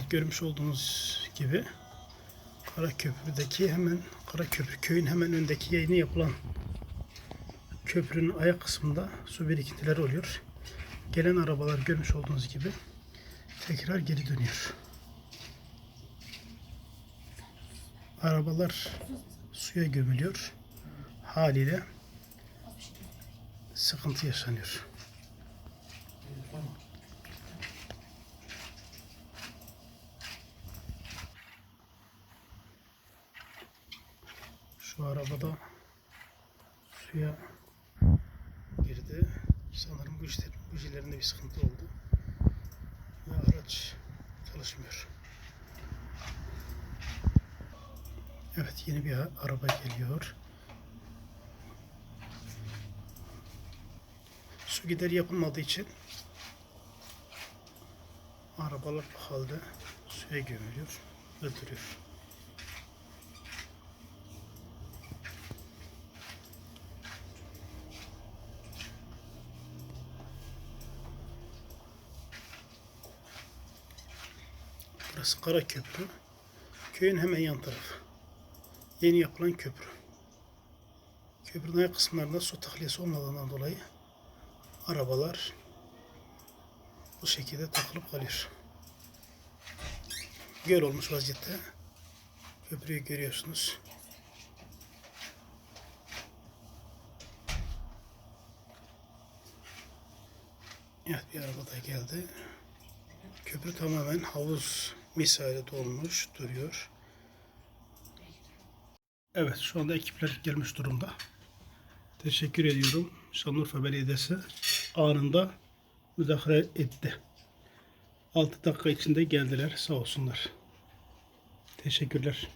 görmüş olduğunuz gibi Karaköprü'deki hemen Karaköprü köyün hemen öndeki yeni yapılan köprünün ayak kısmında su birikintileri oluyor. Gelen arabalar görmüş olduğunuz gibi tekrar geri dönüyor. Arabalar suya gömülüyor. Haliyle sıkıntı yaşanıyor. Şu arabada suya girdi. Sanırım bu işte bujilerinde bir sıkıntı oldu. Ve araç çalışmıyor. Evet yeni bir araba geliyor. Su gideri yapılmadığı için arabalar bu halde suya gömülüyor ve Burası Karaköprü. Köyün hemen yan tarafı. Yeni yapılan köprü. Köprünün ayak kısımlarında su tahliyesi olmadığından dolayı arabalar bu şekilde takılıp kalıyor. Göl olmuş vaziyette. Köprüyü görüyorsunuz. Evet bir araba da geldi. Köprü tamamen havuz misali dolmuş duruyor. Evet şu anda ekipler gelmiş durumda. Teşekkür ediyorum. Şanlıurfa Belediyesi anında müdahale etti. 6 dakika içinde geldiler sağ olsunlar. Teşekkürler.